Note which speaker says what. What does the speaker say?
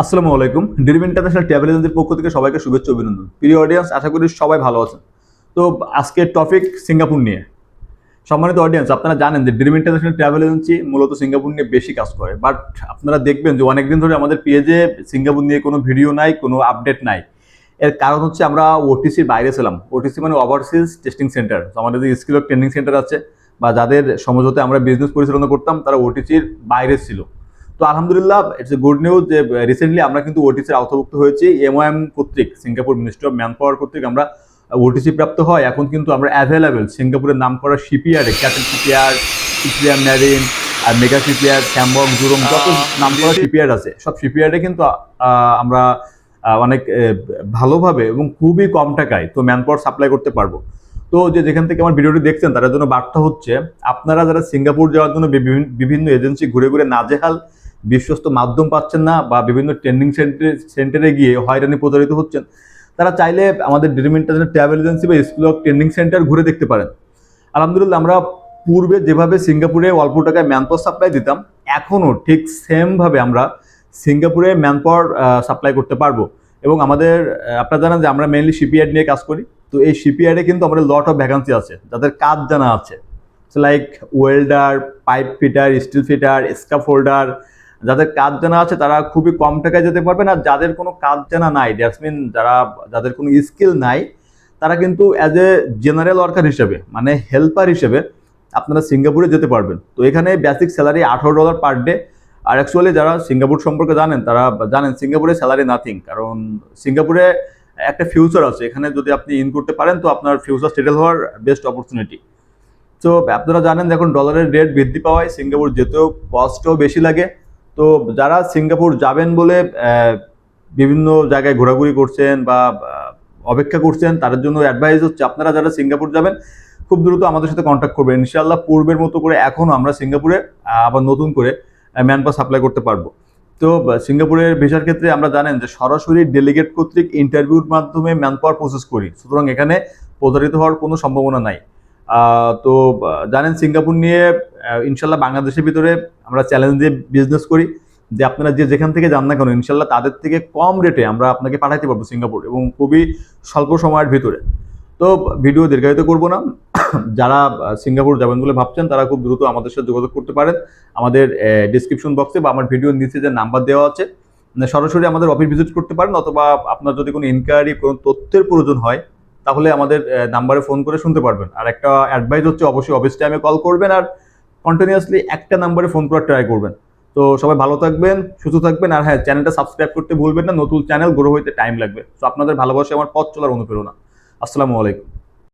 Speaker 1: আসসালামু আলাইকুম। Dream international travel এজেন্সির পক্ষ থেকে সবাইকে শুভেচ্ছা অভিনন্দন। প্রিয় অডিয়েন্স আশা করি সবাই ভালো আছেন। তো আজকের টপিক সিঙ্গাপুর নিয়ে। সম্মানিত অডিয়েন্স আপনারা জানেন যে ড্রিম ইন্টারন্যাশনাল ট্রাভেল এজেন্সি মূলত সিঙ্গাপুর নিয়ে বেশি কাজ করে। বাট আপনারা দেখবেন যে অনেকদিন ধরে আমাদের পেজে সিঙ্গাপুর নিয়ে কোনো ভিডিও নাই, কোনো আপডেট নাই। এর কারণ হচ্ছে আমরা ওটিসির বাইরে ছিলাম। ওটিসি মানে ওভারসিজ টেস্টিং সেন্টার আমাদের যে স্কিল ট্রেনিং সেন্টার আছে বা যাদের সমঝোতে আমরা বিজনেস পরিচালনা করতাম, তারা ওটিসির বাইরে ছিল। তো আলহামদুলিল্লাহ ইটস এ গুড নিউজ যে রিসেন্টলি আমরা কিন্তু ওটিসির আওতাভুক্ত হয়েছি। এমওএম কর্তৃক Singapore ministry of manpower কর্তৃক আমরা ওটিসি প্রাপ্ত হয়। এখন কিন্তু আমরা অ্যাভেলেবেল সিঙ্গাপুরের নাম করা শিপিয়ার্ডে ক্যাটেল শিপিয়ার্ড শিপিয়ার ম্যারিন আর মেগা শিপিয়ার্ড স্যামবং জুরং যত নাম করা শিপিয়ার্ড আছে সব শিপিয়ার্ডে কিন্তু আমরা অনেক ভালোভাবে এবং খুবই কম টাকায় তো ম্যান পাওয়ার সাপ্লাই করতে পারব। তো যে যেখান থেকে আমার ভিডিওটি দেখছেন তাদের জন্য বার্তা হচ্ছে আপনারা যারা সিঙ্গাপুর যাওয়ার জন্য বিভিন- বিভিন্ন এজেন্সি ঘুরে ঘুরে নাজেহাল বিশ্বস্ত মাধ্যম পাচ্ছেন না বা বিভিন্ন ট্রেনিং সেন্টারে সেন্টারে গিয়ে হয়রানি প্রতারিত হচ্ছেন, তারা চাইলে আমাদের ইন্টারন্যাশনাল ট্রাভেল এজেন্সি বা স্কুল অফ ট্রেনিং সেন্টার ঘুরে দেখতে পারেন। আলহামদুলিল্লাহ, আমরা পূর্বে যেভাবে সিঙ্গাপুরে অল্প টাকায় ম্যান পাওয়ার সাপ্লাই দিতাম, এখনও ঠিক সেমভাবে আমরা সিঙ্গাপুরে ম্যান পাওয়ার সাপ্লাই করতে পারব। এবং আমাদের আপনারা জানেন যে আমরা মেইনলি শিপিয়ার্ড নিয়ে কাজ করি, তো এই শিপিয়ার্ডে কিন্তু আমাদের লট অফ ভ্যাকান্সি আছে, যাদের কাজ জানা আছে। Like welder pipe fitter steel fitter scaff holder যাদের কাজ জানা আছে তারা খুবই কম টাকায় যেতে পারবেন, আর যাদের কোনো কাজ জানা নাই দ্যাটস মিন যারা, যাদের কোনো স্কিল নাই, তারা কিন্তু অ্যাজ এ জেনারেল ওয়ার্কার হিসেবে মানে হেল্পার হিসেবে আপনারা সিঙ্গাপুরে যেতে পারবেন। তো এখানে বেসিক স্যালারি আঠারো ডলার পার ডে আর অ্যাকচুয়ালি যারা সিঙ্গাপুর সম্পর্কে জানেন, তারা জানেন সিঙ্গাপুরে স্যালারি নাথিং কারণ সিঙ্গাপুরে একটা ফিউচার আছে। এখানে যদি আপনি ইন করতে পারেন, তো আপনার ফিউচার সেটেল হওয়ার বেস্ট অপরচুনিটি তো আপনারা জানেন এখন ডলারের রেট বৃদ্ধি পাওয়ায় সিঙ্গাপুর যেতেও কস্টও বেশি লাগে। তো যারা সিঙ্গাপুর যাবেন বলে বিভিন্ন জায়গায় ঘোরাঘুরি করছেন বা অপেক্ষা করছেন, তাদের জন্য অ্যাডভাইস হচ্ছে আপনারা যারা সিঙ্গাপুর যাবেন, খুব দ্রুত আমাদের সাথে কন্ট্যাক্ট করবেন। ইনশাআল্লাহ পূর্বের মতো করে এখনও আমরা সিঙ্গাপুরে আবার নতুন করে ম্যান পাওয়ার সাপ্লাই করতে পারব। তো সিঙ্গাপুরের ভিসার ক্ষেত্রে আমরা জানেন যে সরাসরি ডেলিগেট কর্তৃক ইন্টারভিউর মাধ্যমে ম্যান পাওয়ার প্রসেস করি। সুতরাং এখানে প্রতারিত হওয়ার কোনো সম্ভাবনা নাই। তো জানেন সিঙ্গাপুর নিয়ে ইনশাল্লাহ বাংলাদেশের ভিতরে আমরা চ্যালেঞ্জ দিয়ে বিজনেস করি যে আপনারা যে যেখান থেকে যান না কেন, ইনশাল্লাহ তাদের থেকে কম রেটে আমরা আপনাকে পাঠাইতে পারব সিঙ্গাপুর এবং খুবই স্বল্প সময়ের ভিতরে। তো ভিডিও দীর্ঘায়িত করব না। যারা সিঙ্গাপুর যাবেন বলে ভাবছেন, তারা খুব দ্রুত আমাদের সাথে যোগাযোগ করতে পারেন। আমাদের ডিসক্রিপশন বক্সে বা আমার ভিডিওর নিচে যে নাম্বার দেওয়া আছে মানে সরাসরি আমাদের অফিস ভিজিট করতে পারেন অথবা আপনার যদি কোনো ইনকোয়ারি কোনো তথ্যের প্রয়োজন হয়, তাহলে আমাদের নাম্বারে ফোন করে শুনতে পারবেন। আর একটা অ্যাডভাইস হচ্ছে, অবশ্যই অফিস টাইমে কল করবেন। আর কন্টিনিউয়াসলি একটা নাম্বারে ফোন করার ট্রাই করবেন। তো সবাই ভালো থাকবেন, সুস্থ থাকবেন, আর হ্যাঁ চ্যানেলটা সাবস্ক্রাইব করতে ভুলবেন না, নতুন চ্যানেল গ্রো হইতে টাইম লাগবে। তো আপনাদের ভালোবাসে আমার পথ চলার অনুপ্রেরণা। আসসালামু আলাইকুম।